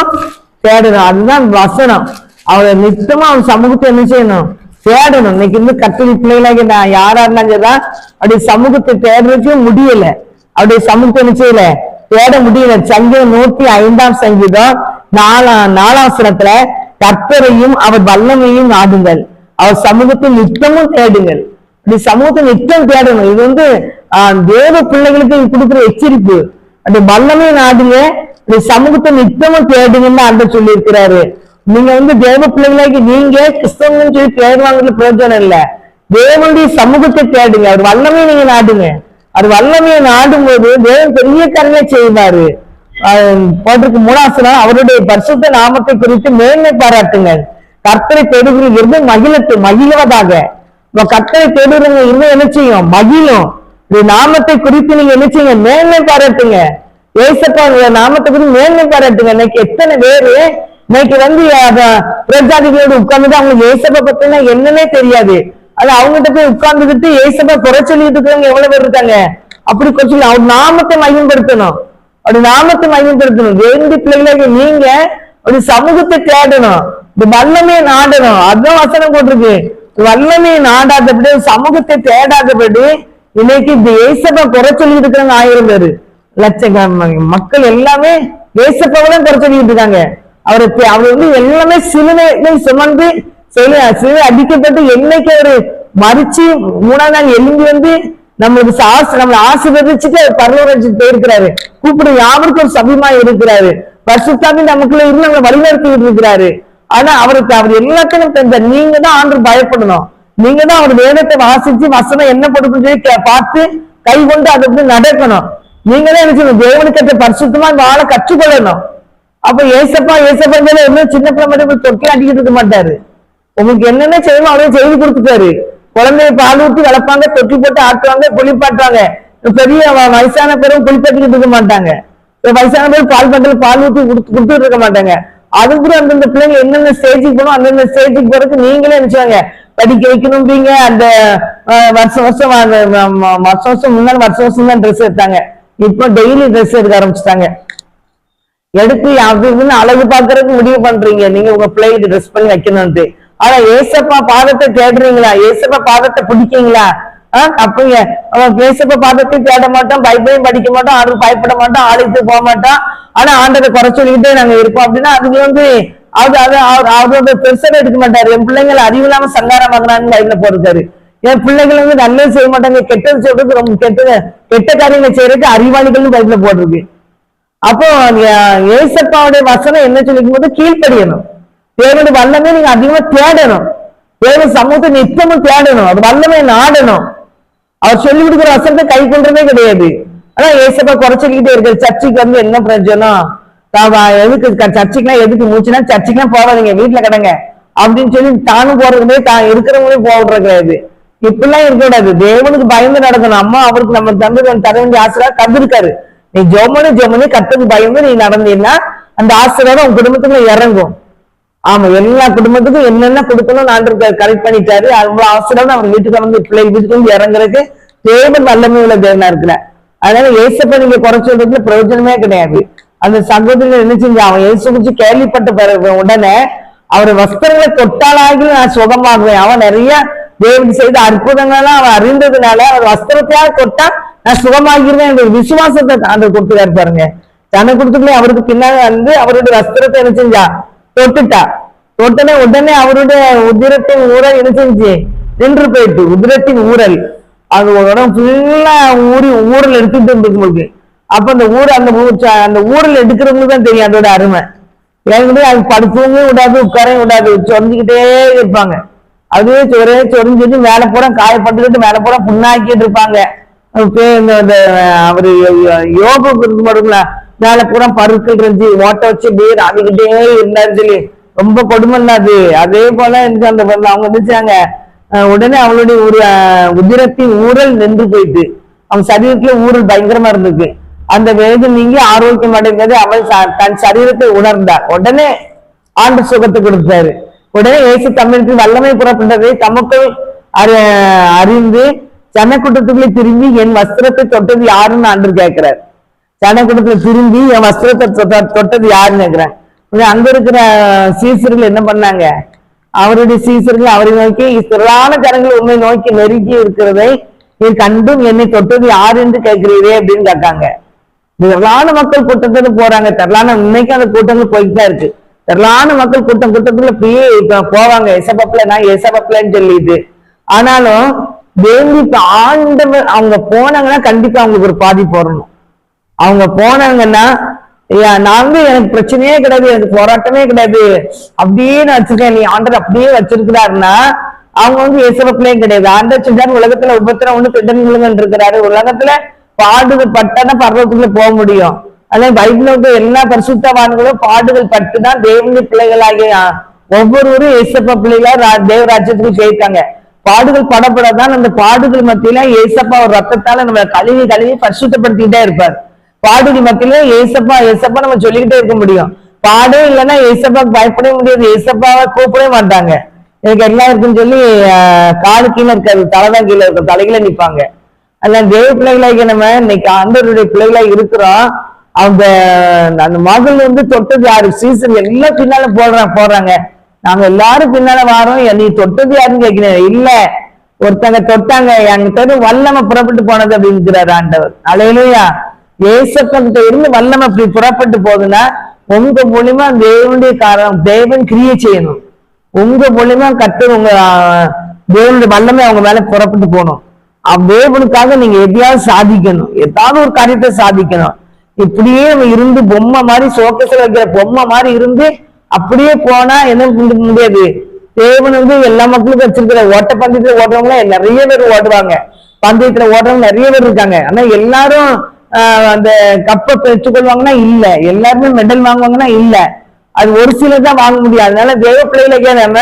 தேடணும். அதுதான் வசனம். அவரை நித்தமா அவன் சமூகத்தை என்ன செய்யணும்? தேடணும். இன்னைக்கு இருந்து கத்தரி பிள்ளைகளாக நான் யாரா இருந்தாங்கதான் அவருடைய சமூகத்தை தேடுறதுக்கு முடியல. அவருடைய சமூகத்தை என்ன செய்யல? தேட முடியல. சங்கீதம் நூத்தி ஐந்தாம் சங்கீதம் நாலாம் நாலாசனத்துல கர்த்தரையும் அவர் வல்லமையும் நாடுங்கள். அவர் சமூகத்தை நித்தமும் தேடுங்கள். இப்படி சமூகத்தை நித்தம் தேடணும். இது வந்து தேவ பிள்ளைகளுக்கு கொடுக்குற எச்சரிப்பு. அப்படி வல்லமையும் நாடுங்க இப்படி சமூகத்தை நித்தமும் தேடுங்கன்னு அந்த சொல்லி இருக்கிறாரு நீங்க வந்து தேவ பிள்ளைகளாகி நீங்க கிறிஸ்தவங்கன்னு சொல்லி பேர் வாங்குறது பிரயோஜனம் இல்ல. தேவனுடைய சமூகத்தை தேடுங்க. அவர் வல்லமையை நீங்க நாடுங்க. அது வல்லமையை நாடும் போது தேவன் பெரிய கருணை செய்வாரு. போட்டிருக்கு மூணாசனம் அவருடைய பரிசுத்த நாமத்தை குறித்து மேன்மை பாராட்டுங்கள். கர்த்தரை தேடுகிற மகிழத்து மகிழ்வதாக. இப்ப கர்த்தரை தேடுறவங்க இன்னும் என்ன செய்யும்? மகிழும். இந்த நாமத்தை குறித்து நீங்க என்ன செய்யுங்க? மேன்மை பாராட்டுங்க. ஏசப்பா உங்க நாமத்தை குறித்து மேன்மை பாராட்டுங்க. இன்னைக்கு எத்தனை பேரு இன்னைக்கு வந்து பிரஜாதிகளோடு உட்கார்ந்து அவங்களுக்கு ஏசப்பா பத்தினா என்னன்னே தெரியாது. அது அவங்ககிட்ட போய் உட்கார்ந்துக்கிட்டு ஏசப்பா குறை சொல்லிட்டு இருக்கிறவங்க எவ்வளவு பேர் இருக்காங்க? அப்படி குறை அவர் நாமத்தை மையப்படுத்தணும். அப்படி நாமத்தை மையப்படுத்தணும். வேண்டி பிள்ளைகளுக்கு நீங்க ஒரு சமூகத்தை தேடணும். இந்த வல்லமையை நாடணும். அதுதான் வசனம் போட்டிருக்கு. வல்லமையை நாடாதபடி சமூகத்தை தேடாதபடி இன்னைக்கு இந்த ஏசப்பா குறை சொல்லிட்டு இருக்கிறாங்க ஆயிரம் பேரு. லட்சம் மக்கள் எல்லாமே ஏசப்பாவை தான் குறை சொல்லிட்டு இருக்காங்க. அவருக்கு அவர் வந்து எல்லாமே சிலுவை சுமந்து சிலுவை அடிக்கப்பட்டு என்னைக்கு அவரு மறிச்சு மூணாம் நாள் எழுந்து வந்து நம்மளுக்கு சாஸ் நம்மளை ஆசீர்வதிச்சுட்டு அவர் பரலோராஜ்யத்துக்கு போயிருக்கிறாரு. கூப்பிடு யாவருக்கும் ஒரு சபிமா இருக்கிறாரு. பரிசுத்தாமி நமக்குள்ள இருந்து நம்மளை வழிநடத்திட்டு இருக்கிறாரு. ஆனா அவருக்கு அவர் எல்லாத்தையும் தெரிஞ்ச நீங்க தான் ஆண்டு பயப்படணும். நீங்க தான் அவர் வேதத்தை வாசிச்சு வசனம் என்ன கொடுக்குன்னு சொல்லி கே- பார்த்து கை கொண்டு அதை வந்து நடக்கணும். நீங்க தான் என்ன செய்யணும்? கட்ட பரிசுத்தமா வாழ கற்றுக்கொள்ளணும். அப்ப ஏசப்பா ஏசப்பா இன்னும் சின்ன பிள்ளை மட்டும் போய் தொட்டி அடிக்கிட்டு இருக்க மாட்டாரு. உங்களுக்கு என்னென்ன செய்யணும் அவரே செய்து கொடுத்துட்டாரு. குழந்தைய பால் ஊத்தி வளர்ப்பாங்க தொட்டி போட்டு ஆட்டுவாங்க குளிப்பாட்டுவாங்க. பெரிய வ- வயசான பேரும் குளிப்பாட்டிக்கிட்டு இருக்க மாட்டாங்க. வயசான பேர் பால் பண்டல் பால் ஊத்தி கொடுத்து கொடுத்துட்டு இருக்க மாட்டாங்க. அது கூட அந்தந்த பிள்ளைங்க என்னென்ன ஸ்டேஜுக்கு போகணும் அந்தந்த ஸ்டேஜுக்கு போறதுக்கு நீங்களே நினைச்சாங்க படிக்க வைக்கணும்பீங்க அந்த வருஷம் வருஷம் அந்த, வருஷம் வருஷம் முன்னாடி வருஷம் வருஷம் தான் ட்ரெஸ் எடுத்தாங்க. இப்போ டெய்லி ட்ரெஸ் எடுக்க ஆரம்பிச்சிட்டாங்க. எடுத்து அது இதுன்னு அழகு பாக்குறதுக்கு முடிவு பண்றீங்க. நீங்க உங்க பிள்ளைக்கு ட்ரெஸ் பண்ணி வைக்கணும்ட்டு ஆனா ஏசப்பா பாதத்தை தேடுறீங்களா? ஏசப்பா பாதத்தை பிடிக்கீங்களா? ஆஹ் அப்பங்க அவன் ஏசப்பா பாதத்தை தேட மாட்டோம் பைபிளையும் படிக்க மாட்டோம் ஆளுக்கு பயப்பட மாட்டோம் ஆலயத்துக்கு போக மாட்டோம் ஆனா ஆண்டதை குறை சொல்லிக்கிட்டே நாங்க இருப்போம். அப்படின்னா அதுக்கு வந்து அது அது அவர் அவரோட பெருசாக எடுக்க மாட்டாரு. என் பிள்ளைங்களை அறிவு இல்லாம சங்காரமாக்குறான்னு லைன்ல போறாரு என் பிள்ளைகள் வந்து நல்லது செய்ய மாட்டாங்க. கெட்டது சொல்றதுக்கு ரொம்ப கெட்டது. கெட்ட காரியங்களை செய்யறதுக்கு அறிவாளிகள்னு பைபிள போட்டிருக்கு. அப்போ ஏசப்பாவுடைய வசனம் என்ன சொல்லிக்கும் போது கீழ்ப்படியணும். தேவனுடைய வல்லமே நீங்க அதிகமா தேடணும். தேவன் சமூகத்தை நித்தமும் தேடணும். அது வல்லமே நாடணும். அவர் சொல்லி கொடுக்குற வசனத்தை கை கொண்டதே கிடையாது. ஆனா ஏசப்பா குறைச்சிக்கிட்டே சொல்லிக்கிட்டே சர்ச்சைக்கு வந்து என்ன பிரயோஜனம்? வா- எதுக்கு சர்ச்சைக்குலாம் எதுக்கு மூச்சுனா சர்ச்சைக்குலாம் போகாதீங்க வீட்டுல கிடங்க. அப்படின்னு சொல்லி தானும் போறதுமே தான் இருக்கிறவங்களே போடுற கிடையாது. இப்படிலாம் இருக்கக்கூடாது தேவனுக்கு பயந்து நடக்கணும். அம்மா அவருக்கு நம்ம தந்து தர வேண்டிய ஆசீர்வாதம் தந்திருக்காரு. நீ ஜோமனு ஜோமனு கத்துக்கு பயந்து நீ நடந்தீங்கன்னா அந்த ஆசீர்வாதம் உன் குடும்பத்துக்குள்ள இறங்கும். ஆமா எல்லா குடும்பத்துக்கும் என்னென்ன கொடுக்கணும் நான் கரெக்ட் பண்ணிட்டாரு. அவ்வளவு ஆசீர்வாதம் அவர் வீட்டுக்கு வந்து பிள்ளைங்க வீட்டுக்கு வந்து இறங்குறதுக்கு தேவன் வல்லமை உள்ள தேவனா இருக்கிறார். அதனால ஏசப்ப நீங்க குறைச்சு விடுறதுல பிரயோஜனமே கிடையாது. அந்த சகோதரன் என்ன செஞ்சு அவன் ஏசு குறிச்சு கேள்விப்பட்ட பிறகு உடனே அவர் வஸ்திரங்களை தொட்டாலாகி நான் சுகமாகுவேன். அவன் நிறைய தேவன் செய்த அற்புதங்கள்லாம் அவன் அறிந்ததுனால அவர் வஸ்திரத்தையாக தொட்டா நான் சுகமாகிருவேன் என்ற விசுவாசத்தை அந்த கொடுத்துக்காரு பாருங்க. தன்னை கொடுத்துக்கலே அவருக்கு பின்னாடி வந்து அவருடைய வஸ்திரத்தை என்ன செஞ்சா? தொட்டுட்டா. தொட்டனே உடனே அவருடைய உதிரத்தின் ஊரல் என்ன செஞ்சு? நின்று போயிட்டு உதிரத்தின் ஊரல் அது உடம்பு ஃபுல்லா ஊறி ஊரல் எடுத்துட்டு இருந்துருக்கு அப்ப அந்த ஊர் அந்த ஊர் ச- அந்த ஊரல் எடுக்கிறவங்களுக்கு தான் தெரியும் அதோட அருமை. ஏன்னா அது படுத்தவங்க விடாது உட்காரையும் விடாது சொரிஞ்சுக்கிட்டே இருப்பாங்க. அதுவே சொரே சொரிஞ்சுட்டு மேலே பூரா காயப்பட்டுக்கிட்டு மேலே பூரா புண்ணாக்கிட்டு இருப்பாங்க. அவர் பேர் இந்த- அவரு மேல பூரா பருக்கள் இருந்துச்சு ஓட்ட வச்சு அப்படியே ராவிக்கிட்டே இருந்தாரு சொல்லி. ரொம்ப கொடுமைன்னா அது. அதே போல எனக்கு அந்த பொண்ணு அவங்க நினைச்சாங்க உடனே அவளுடைய ஒரு உதிரத்தின் ஊரல் நின்று போயிட்டு அவன் சரீரத்துல ஊரல் பயங்கரமா இருந்தது. அந்த வேதம் நீங்கி ஆரோக்கியம் அடைந்தது. அவள் ச- தன் சரீரத்தை உணர்ந்தார். உடனே ஆண்டு சுகத்தை கொடுத்தாரு. உடனே இயேசு தமிழுக்கு வல்லமை புறப்பட்டதை தமக்குள் அறி- அறிந்து ஜனக்கூட்டத்துக்குள்ளே திரும்பி என் வஸ்திரத்தை தொட்டது யாருன்னு ஆண்டு கேட்கிறார். ஜனக்கூட்டத்துல திரும்பி என் வஸ்திரத்தை தொட்டது யாருன்னு கேட்கிறேன் அங்க இருக்கிற சீசர்கள் என்ன பண்ணாங்க? அவருடைய சீசர்கள் அவரை நோக்கி திரளான ஜனங்கள் உண்மை நோக்கி நெருங்கி இருக்கிறதை நீ கண்டும் என்னை தொட்டது யார் என்று கேட்கிறீரே? அப்படின்னு கேட்காங்க திரளான மக்கள் கூட்டத்துல போறாங்க. திரளான இன்னைக்கு அந்த கூட்டங்கள் போயிட்டு தான் இருக்கு. திரளான மக்கள் கூட்டம் கூட்டத்துல போய் இப்ப போவாங்க. எசபப்ல நான் எசபப்லன்னு சொல்லிட்டு. ஆனாலும் வேண்டி ஆண்டவர் அவங்க போனாங்கன்னா கண்டிப்பா அவங்களுக்கு ஒரு பாதிப்பு வரணும் அவங்க போனாங்கன்னா ஐயா எனக்கு பிரச்சனையே கிடையாது எனக்கு போராட்டமே கிடையாது. அப்படியே நான் வச்சிருக்கேன் நீ ஆண்டர் அப்படியே வச்சிருக்கிறாருன்னா அவங்க வந்து இயேசுவப்பிலையும் கிடையாது. ஆண்டர் சொல்றாரு உலகத்துல உபத்திரம் ஒண்ணு பிடன்களுங்க இருக்கிறாரு உலகத்துல பாடுகள் பட்டாதான் பர்வத்துக்குள்ள போக முடியும். அதே பைபிளுக்கு எல்லா பரிசுத்தவான்களும் பாடுகள் பட்டு தான் தேவனுடைய பிள்ளைகளாகிய ஒவ்வொருவரும் ஏசப்பா பிள்ளைகளா ரா- தேவ பாடுகள் படப்படதான் அந்த பாடுகள் மத்தியில ஏசப்பா ஒரு ரத்தத்தால நம்ம கழுவி கழுவி பரிசுத்தப்படுத்திக்கிட்டே இருப்பார். பாடுகள் மத்தியில ஏசப்பா ஏசப்பா நம்ம சொல்லிக்கிட்டே இருக்க முடியும். பாடே இல்லைன்னா ஏசப்பாக்கு பயப்படவே முடியாது. ஏசப்பாவை கூப்பிடவே மாட்டாங்க. எனக்கு எல்லாம் இருக்குன்னு சொல்லி காடு கீழே இருக்காது தலைதான் கீழே இருக்கும். தலைகளை நிற்பாங்க அதனால தேவ பிள்ளைகளாக நம்ம இன்னைக்கு ஆண்டவருடைய பிள்ளைகளா இருக்கிறோம். அவங்க அந்த மகள் வந்து தொட்டது யாரு? சீசன் எல்லாம் பின்னால போடுறாங்க போடுறாங்க. நாங்க எல்லாரும் பின்னால வாரோம். நீ தொட்டது யாருன்னு கேட்கிறேன். இல்ல ஒருத்தங்க தொட்டாங்க. என்கிட்ட இருந்து வல்லம புறப்பட்டு போனது அப்படிங்கிறாரு ஆண்டவர். அலையிலையா ஏசப்பங்கிட்ட இருந்து வல்லம் அப்படி புறப்பட்டு போகுதுன்னா உங்க மூலியமா தேவனுடைய காரணம் தேவன் கிரியை செய்யணும். உங்க மூலியமா கத்து உங்க தேவனுடைய வல்லமை அவங்க மேல புறப்பட்டு போகணும். தேவனுக்காக நீங்க எதையாவது சாதிக்கணும். ஏதாவது ஒரு காரியத்தை சாதிக்கணும். இப்படியே நம்ம இருந்து பொம்மை மாதிரி சோக்கத்துல வைக்கிற பொம்மை மாதிரி இருந்து அப்படியே போனா என்ன முடியாது? தேவன் வந்து எல்லா மக்களுக்கும் வச்சிருக்கிற ஓட்ட பந்தயத்துல ஓடுறவங்க நிறைய பேர் ஓடுவாங்க. பந்தயத்துல ஓடுறவங்க நிறைய பேர் இருக்காங்க. ஆனா எல்லாரும் அந்த கப்பை பெற்றுக்கொள்வாங்கன்னா இல்ல. எல்லாருமே மெடல் வாங்குவாங்கன்னா இல்ல. அது ஒரு சிலர் தான் வாங்க முடியும். அதனால தேவ பிள்ளைகளுக்கே நம்ம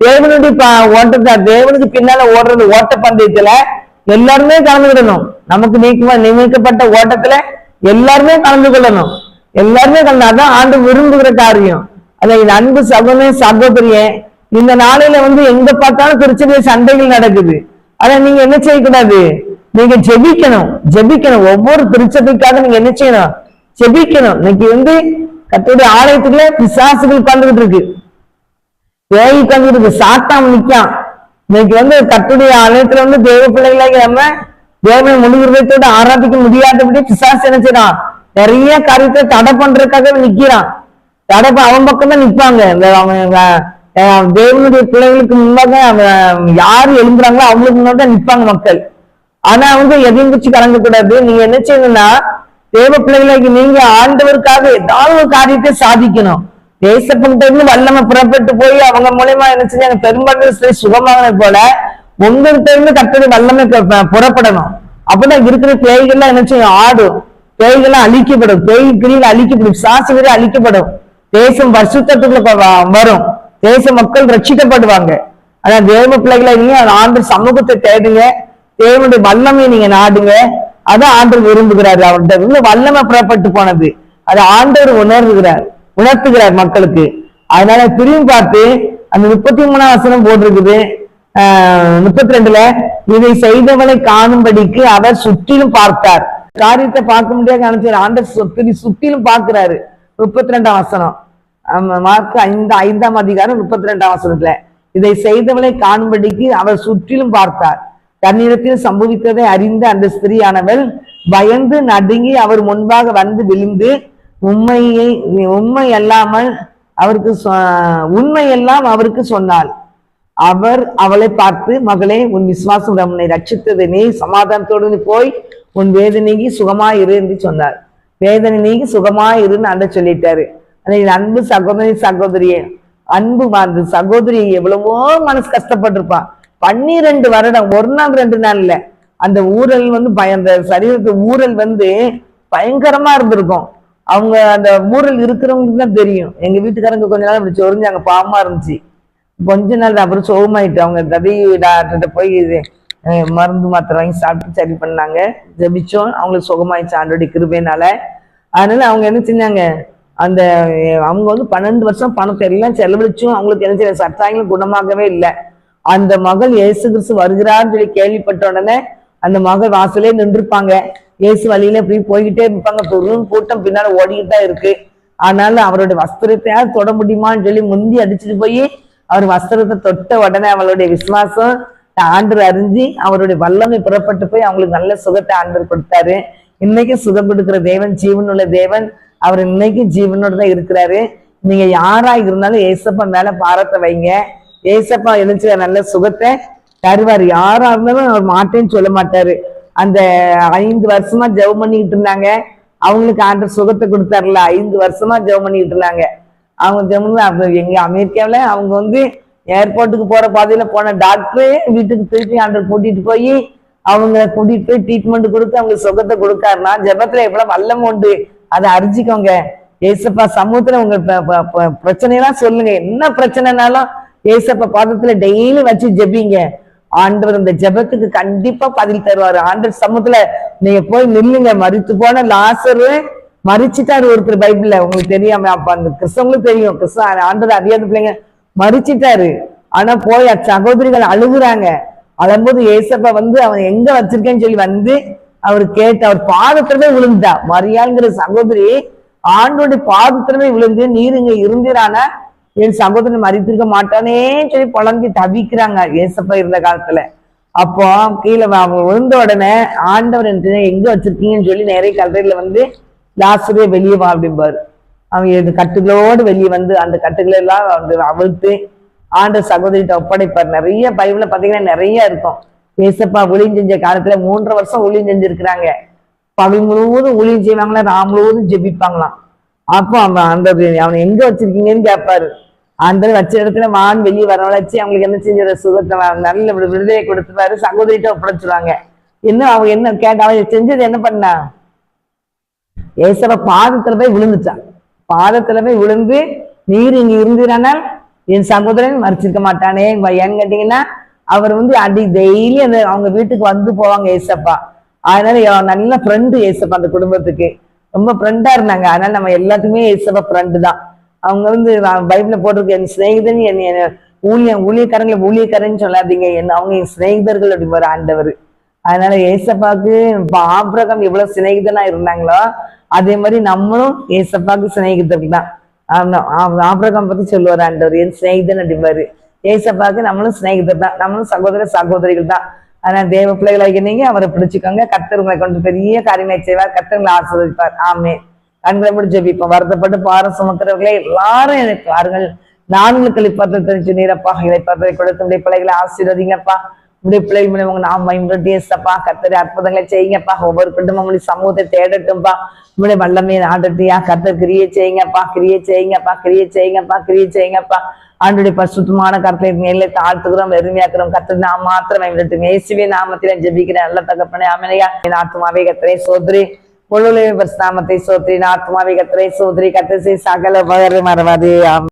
தேவனுடைய ஓட்டத்தை தேவனுக்கு பின்னால ஓடுறது ஓட்ட பந்தயத்துல எல்லாருமே கலந்துக்கிடணும். நமக்கு நீக்கமா நியமிக்கப்பட்ட ஓட்டத்துல எல்லாருமே கலந்து கொள்ளணும் எல்லாருமே கலந்தாதான் ஆண்டு விரும்புகிற காரியம். அதை இந்த அன்பு சகோதர சகோதரியன் இந்த நாளையில வந்து எங்க பார்த்தாலும் பிரச்சனை சண்டைகள் நடக்குது. ஆனா நீங்க என்ன செய்யக்கூடாது? நீங்க ஜெபிக்கணும். ஜெபிக்கணும். ஒவ்வொரு திருச்சபைக்காக நீங்க என்ன செய்யணும்? ஜெபிக்கணும். இன்னைக்கு வந்து கத்தோடைய ஆலயத்துக்குள்ள பிசாசுகள் உட்கார்ந்துகிட்டு இருக்கு. வேகி உட்கார்ந்துட்டு இருக்கு. சாத்தாம் நிக்கான் இன்னைக்கு வந்து கத்துடைய ஆலயத்துல வந்து தேவ பிள்ளைகளாக நம்ம தேவனை முழு இருதயத்தோட ஆராதிக்க முடியாதபடி பிசாசு என்ன செய்யறான்? நிறைய காரியத்தை தடை பண்றதுக்காக நிக்கிறான். தடை ப- அவன் பக்கம் தான் நிப்பாங்க அவன் தேவனுடைய பிள்ளைகளுக்கு முன்பாக அவன் யாரு எழும்புறாங்களோ அவங்களுக்கு முன்னாடி தான் நிப்பாங்க மக்கள். ஆனா வந்து எதையும் குச்சி கலங்க கூடாது. நீங்க என்ன செய்யணும்னா தேவ பிள்ளைகளுக்கு நீங்க ஆண்டவருக்காக ஏதாவது ஒரு காரியத்தை சாதிக்கணும். தேசப்பட்ட இருந்து வல்லமை புறப்பட்டு போய் அவங்க மூலயமா என்ன செஞ்சாங்க? பெரும்பாலும் சுகமாகன போல உங்கள்கிட்ட இருந்து கட்டது வல்லமை புறப்படணும். அப்பதான் இருக்கிற பேய்கள்லாம் என்ன செய்யும்? ஆடும். பேய்கள்லாம் அழிக்கப்படும். பேய் கிரியில் அழிக்கப்படும். சாசுகிரி அழிக்கப்படும். தேசம் பரிசுத்தத்துக்குள்ள வரும். தேச மக்கள் ரட்சிக்கப்படுவாங்க. ஆனா தேவ பிள்ளைகளை நீங்க ஆண்டு சமூகத்தை தேடுங்க. தேவனுடைய வல்லமை நீங்க நாடுங்க. அதான் ஆண்டவர் விரும்புகிறாரு அவர்கிட்ட. இருந்து வல்லமை புறப்பட்டு போனது. அதை ஆண்டவர் உணர்வுகிறார் உணர்த்துகிறார் மக்களுக்கு. அதனால திரும்பி பார்த்து அந்த முப்பத்தி மூணாம் வசனம் போட்டிருக்குது. ஆஹ் முப்பத்தி ரெண்டுல இதை செய்தவனை காணும்படிக்கு அவர் சுற்றிலும் பார்த்தார். காரியத்தை பார்க்க முடியாது நினைச்சார் ஆண்டர் சுற்றிலும் பார்க்கிறாரு. முப்பத்தி ரெண்டாம் வசனம் மார்க் ஐந்து ஐந்தாம் அதிகாரம் முப்பத்தி ரெண்டாம் வசனத்துல. இதை செய்தவனை காணும்படிக்கு அவர் சுற்றிலும் பார்த்தார். தன்னிடத்தில் சம்பவித்ததை அறிந்த அந்த ஸ்திரீயானவள் பயந்து நடுங்கி அவர் முன்பாக வந்து விழுந்து உண்மையை உண்மை அல்லாமல் அவருக்கு சொ- உண்மை எல்லாம் அவருக்கு சொன்னாள். அவர் அவளை பார்த்து மகளே உன் விசுவாசம் உன்னை ரட்சித்தது. நீ சமாதானத்தோடு போய் உன் வேதனைக்கு சுகமா இரு என்று சொன்னார் வேதனை நீங்கி சுகமாயிருன்னு அந்த சொல்லிட்டாரு. அன்பு சகோதரி சகோதரியே அன்பு அந்த சகோதரி எவ்வளவோ மனசு கஷ்டப்பட்டிருப்பான் பன்னிரெண்டு வருடம் ஒரு நாள் ரெண்டு நாள் இல்ல. அந்த ஊரல் வந்து பய அந்த சரீரத்து ஊரல் வந்து பயங்கரமா இருந்திருக்கும். அவங்க அந்த ஊரல் இருக்கிறவங்களுக்கு தான் தெரியும். எங்க வீட்டுக்காரங்க கொஞ்ச நாள் இப்படி சொரிஞ்சாங்க பாவமா இருந்துச்சு. கொஞ்ச நாள் அப்புறம் சோகமாயிட்டு அவங்க தவி டாக்டர்கிட்ட போய் இது, மருந்து மாத்திரை வாங்கி சாப்பிட்டு சரி பண்ணாங்க. ஜபிச்சோம். அவங்களுக்கு சுகமாயிடுச்சு ஆண்டோடைய கிருபையினால. அதனால அவங்க என்ன செஞ்சாங்க? அந்த அவங்க வந்து பன்னெண்டு வருஷம் பணத்தை எல்லாம் செலவழிச்சும் அவங்களுக்கு என்ன செய்ய சட்டாங்களும் குணமாகவே இல்லை. அந்த மகள் இயேசு கிறிஸ்து வருகிறான்னு சொல்லி கேள்விப்பட்ட உடனே அந்த மகள் வாசலே நின்றுருப்பாங்க இயேசு வழியில இப்படி போய்கிட்டே இருப்பாங்க. பெரும் கூட்டம் பின்னால ஓடிக்கிட்டு தான் இருக்கு. ஆனாலும் அவருடைய வஸ்திரத்தையாவது தொட முடியுமான்னு சொல்லி முந்தி அடிச்சுட்டு போய் அவர் வஸ்திரத்தை தொட்ட உடனே அவளுடைய விசுவாசம் ஆண்டு அறிஞ்சு அவருடைய வல்லமை புறப்பட்டு போய் அவங்களுக்கு நல்ல சுகத்தை ஆண்டர் கொடுத்தாரு. இன்னைக்கு சுகம் கொடுக்கிற தேவன் ஜீவனுள்ள தேவன். அவர் இன்னைக்கும் ஜீவனோட தான் இருக்கிறாரு. நீங்க யாரா இருந்தாலும் ஏசப்பா மேல பாரத்தை வைங்க. ஏசப்பா எழுந்துச்சு நல்ல சுகத்தை தருவார். யாரா இருந்தாலும் அவர் மாட்டேன்னு சொல்ல மாட்டாரு. அந்த ஐந்து வருஷமா ஜெபம் பண்ணிக்கிட்டு இருந்தாங்க. அவங்களுக்கு ஆண்டு சுகத்தை கொடுத்தாருல ஐந்து வருஷமா ஜெபம் பண்ணிக்கிட்டு இருந்தாங்க. அவங்க ஜெபம் எங்க அமெரிக்காவில் அவங்க வந்து ஏர்போர்ட்டுக்கு போற பாதையில போன டாக்டரே வீட்டுக்கு திருப்பி ஆண்டர் கூட்டிட்டு போய் அவங்க கூட்டிட்டு போய் ட்ரீட்மெண்ட் கொடுத்து அவங்க சுகத்தை கொடுக்காருன்னா ஜெபத்துல எவ்வளவு வல்லம் உண்டு. அதை அரிஞ்சிக்கோங்க ஏசப்பா சமூகத்துல உங்க ப- ப- பிரச்சனையெல்லாம் சொல்லுங்க. என்ன பிரச்சனைனாலும் ஏசப்பா பாதத்துல டெய்லி வச்சு ஜெபிங்க. ஆண்டவர் இந்த ஜெபத்துக்கு கண்டிப்பா பதில் தருவாரு. ஆண்டவர் சமூகத்துல நீங்க போய் நில்லுங்க. மறித்து போன லாசரு மறிச்சிட்டாரு ஒருத்தர் பைபிள்ல. உங்களுக்கு தெரியாம அப்ப அந்த கிறிஸ்தவங்களுக்கு தெரியும். கிறிஸ்தவ ஆண்டவர் அறியாத பிள்ளைங்க மறிச்சிட்டாரு ஆனா போய் அச் சகோதரிகள் அழுகுறாங்க. அழும்போது ஏசப்பா வந்து அவன் எங்க வச்சிருக்கேன்னு சொல்லி வந்து அவர் கேட்டு அவர் பாதத்திலே விழுந்தா மரியாங்கிற சகோதரி ஆண்டோடைய பாதத்திலே விழுந்து நீர் இங்க இருந்தீரானா? என் சகோதரன் மறித்திருக்க மாட்டானேன்னு சொல்லி புலம்பி தவிக்கிறாங்க. ஏசப்பா இருந்த காலத்துல. அப்போ கீழே அவன் விழுந்த உடனே ஆண்டவர் என்று எங்க வச்சிருக்கீங்கன்னு சொல்லி நிறைய கல்லறையில வந்து லாஸ்டே வெளியே வா அப்படிம்பாரு. அவன் இது கட்டுகளோடு வெளியே வந்து அந்த கட்டுகளை எல்லாம் வந்து அவிழ்த்து ஆண்ட சகோதரிட்ட ஒப்படைப்பார். நிறைய பைபிள பாத்தீங்கன்னா நிறைய இருக்கும். ஏசப்பா ஊழியம் செஞ்ச காலத்துல மூன்று வருஷம் ஊழியம் செஞ்சிருக்கிறாங்க. பகல் முழுவதும் ஊழியம் செய்வாங்களா ராம் முழுவதும் ஜெபிப்பாங்களாம். அப்போ அவன் அந்த அவனை எங்க வச்சிருக்கீங்கன்னு கேட்பாரு அந்த வச்ச இடத்துல மான் வெளியே வரவழைச்சு அவங்களுக்கு என்ன செஞ்ச சுகத்தை நல்ல விடுதலை கொடுத்துருவாரு. சகோதரிட்ட ஒப்படைச்சிருவாங்க. என்ன அவங்க என்ன கேட்ட அவன் செஞ்சது என்ன பண்ணா? ஏசப்ப பாதத்துல போய் விழுந்துட்டான் பாதத்துல போய் விழுந்து நீர் இங்க இருந்தீரானால் என் சகோதரன் மறைச்சிருக்க மாட்டானே. ஏன்னு கேட்டீங்கன்னா அவர் வந்து அடி டெய்லி அந்த அவங்க வீட்டுக்கு வந்து போவாங்க ஏசப்பா. அதனால நல்ல ஃப்ரெண்டு ஏசப்பா அந்த குடும்பத்துக்கு. ரொம்ப ஃப்ரெண்டா இருந்தாங்க. அதனால நம்ம எல்லாத்துக்குமே ஏசப்பா ஃப்ரெண்டு தான். அவங்க வந்து நான் பைபிள்ல போட்டிருக்க என் சிநேகிதன் என் ஊழிய ஊழியம் ஊழியக்காரங்களை ஊழியக்காரன்னு சொல்லாதீங்க. என்ன அவங்க என் சிநேகிதர்கள் அப்படிம்பாரு ஆண்டவர். அதனால ஏசப்பாக்கு இப்ப எவ்வளவு சிநேகிதனா இருந்தாங்களோ அதே மாதிரி நம்மளும் ஏசப்பாக்கு சிநேகிதர்கள் தான். ஆமா, பத்தி சொல்லுவார் ஆண்டவர் என் சிநேகிதன் அப்படிம்பாரு. ஏசப்பாக்கு நம்மளும் சிநேகிதர் தான். நம்மளும் சகோதர சகோதரிகள் தான். ஆனா தேவ பிள்ளைகளாக நீங்க அவரை பிடிச்சுக்கோங்க. கர்த்தர் உங்களை கொண்டு பெரிய காரியங்களை செய்வார். கத்தருங்களை உங்களை ஆமே கண்களை முடிச்சு ஜபிப்போம். வருத்தப்பட்டு பாரம் சுமக்கிறவர்களே எல்லாரும் எனக்கு வாருங்கள். நான்கு இழைப்பாத்திரம் தெரிஞ்சு நீரப்பா இழைப்பாத்திரை கொடுத்து உடைய பிள்ளைகளை ஆசீர்வதிங்கப்பா. உடைய பிள்ளைகள் மூலம் உங்க நாம் மயம்பட்டியப்பா கத்தரி அற்புதங்களை செய்யுங்கப்பா. ஒவ்வொரு குடும்பம் உங்களுடைய சமூகத்தை தேடட்டும்பா. உங்களுடைய வல்லமையை ஆடட்டியா கத்தர் கிரியை செய்யுங்கப்பா. கிரியை செய்யுங்கப்பா. கிரியை செய்யுங்கப்பா. கிரியை செய்யுங்கப்பா. ஆண்டுடைய பசுத்தமான கருத்தை மேலே தாழ்த்துக்கிறோம் வெறுமையாக்குறோம் கத்தர் நாம் மாத்திரம் மயம்பட்டும் இயேசுவே நாமத்திலே ஜெபிக்கிறேன் நல்ல தகப்பனே ஆமனையா. என் ஆத்மாவே கத்தரை சோதரி. முழு நாமத்தை சோத்ரி ஆத்மாவே கத்தரை சோதரி கத்தரை சகல மறவாதே ஆமென்